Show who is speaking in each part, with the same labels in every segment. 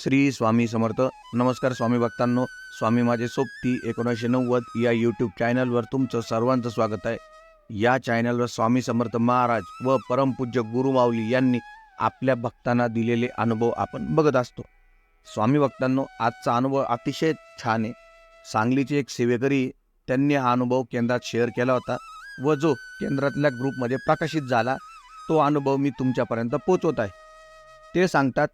Speaker 1: श्री स्वामी समर्थ. नमस्कार स्वामी भक्तांनो. स्वामी माझे सोबती एकोणीसशे नव्वद या यूट्यूब चॅनलवर तुमचं सर्वांचं स्वागत आहे. या चॅनलवर स्वामी समर्थ महाराज व परमपूज्य गुरुमाऊली यांनी आपल्या भक्तांना दिलेले अनुभव आपण बघत असतो. स्वामी भक्तांनो आजचा अनुभव अतिशय छान आहे. सांगलीचे एक सेवेकरी त्यांनी हा अनुभव केंद्रात शेअर केला होता व जो केंद्रातल्या ग्रुपमध्ये प्रकाशित झाला तो अनुभव मी तुमच्यापर्यंत पोचवत आहे. ते सांगतात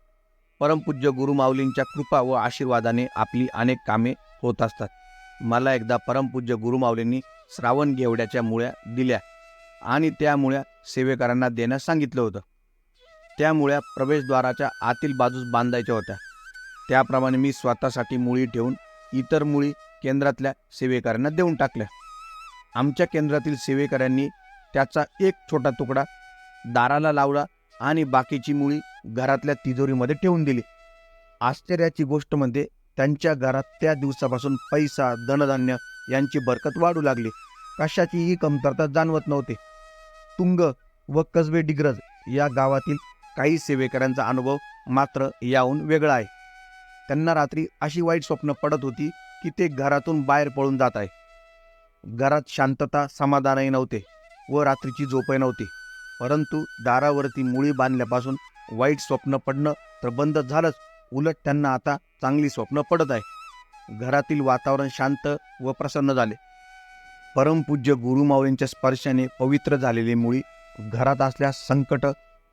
Speaker 1: परमपूज्य गुरुमाऊलींच्या कृपा व आशीर्वादाने आपली अनेक कामे होत असतात. मला एकदा परमपूज्य गुरुमाऊलींनी श्रावण घेवड्याच्या मुळ्या दिल्या आणि त्या मुळ्या सेवेकरांना देण्यास सांगितलं होतं. त्या मुळ्या प्रवेशद्वाराच्या आतील बाजूस बांधायच्या होत्या. त्याप्रमाणे मी स्वतःसाठी मुळी ठेवून इतर मुळी केंद्रातल्या सेवेकरांना देऊन टाकल्या. आमच्या केंद्रातील सेवेकऱ्यांनी त्याचा एक छोटा तुकडा दाराला लावला आणि बाकीची मुळी घरातल्या तिजोरीमध्ये ठेवून दिली. आश्चर्याची गोष्ट म्हणजे त्यांच्या घरात त्या दिवसापासून पैसा धनधान्य यांची बरकत वाढू लागली. कशाचीही कमतरता जाणवत नव्हते. तुंग व कसबे डिग्रज या गावातील काही सेवेकऱ्यांचा अनुभव मात्र याहून वेगळा आहे. त्यांना रात्री अशी वाईट स्वप्न पडत होती की ते घरातून बाहेर पळून जात आहे. घरात शांतता समाधानही नव्हते व रात्रीची झोपही नव्हती. परंतु दारावरती मुळी बांधल्यापासून वाईट स्वप्न पडणं तर बंद झालंच. उलट त्यांना आता चांगली स्वप्न पडत आहे. घरातील वातावरण शांत व प्रसन्न झाले. परमपूज्य गुरुमाऊलींच्या स्पर्शाने पवित्र झालेली मुळी घरात असल्यास संकट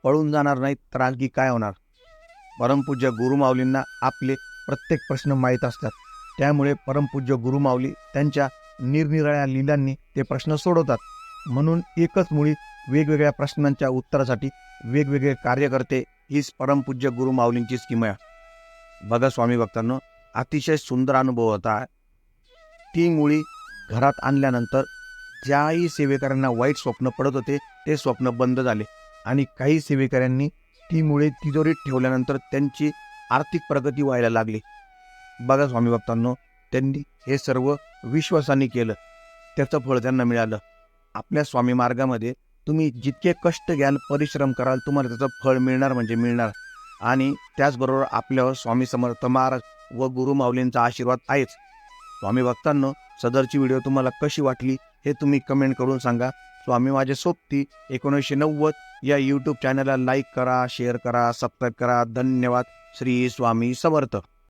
Speaker 1: पळून जाणार नाहीत तर आणखी काय होणार? परमपूज्य गुरुमाऊलींना आपले प्रत्येक प्रश्न माहीत असतात. त्यामुळे परमपूज्य गुरुमाऊली त्यांच्या निरनिराळ्या लिलांनी ते प्रश्न सोडवतात. म्हणून एकच मुळी वेगवेगळ्या प्रश्नांच्या उत्तरासाठी वेगवेगळे कार्य करते हीच परमपूज्य गुरु माऊलींची स्कीम आहे. बघा स्वामी भक्तांनो अतिशय सुंदर अनुभव होता. ती मुळी घरात आणल्यानंतर ज्याही सेवेकऱ्यांना वाईट स्वप्न पडत होते ते स्वप्न बंद झाले. आणि काही सेवेकऱ्यांनी ती मुळे तिजोरीत ठेवल्यानंतर त्यांची आर्थिक प्रगती व्हायला लागली. बघा स्वामी भक्तांनो त्यांनी हे सर्व विश्वासाने केलं. त्याचं फळ त्यांना मिळालं. आपल्या स्वामी मार्गामध्ये तुम्ही जितके कष्ट घ्याल परिश्रम कराल तुम्हाला त्याचं फळ मिळणार म्हणजे मिळणार. आणि त्याचबरोबर आपल्यावर स्वामी समर्थ महाराज व गुरु माऊलींचा आशीर्वाद आहेच. स्वामी भक्तांनो सदरची व्हिडिओ तुम्हाला कशी वाटली हे तुम्ही कमेंट करून सांगा. स्वामी माझे सोबती एकोणीसशे नव्वद या यूट्यूब चॅनलला लाईक करा शेअर करा सबस्क्राईब करा. धन्यवाद. श्री स्वामी समर्थ.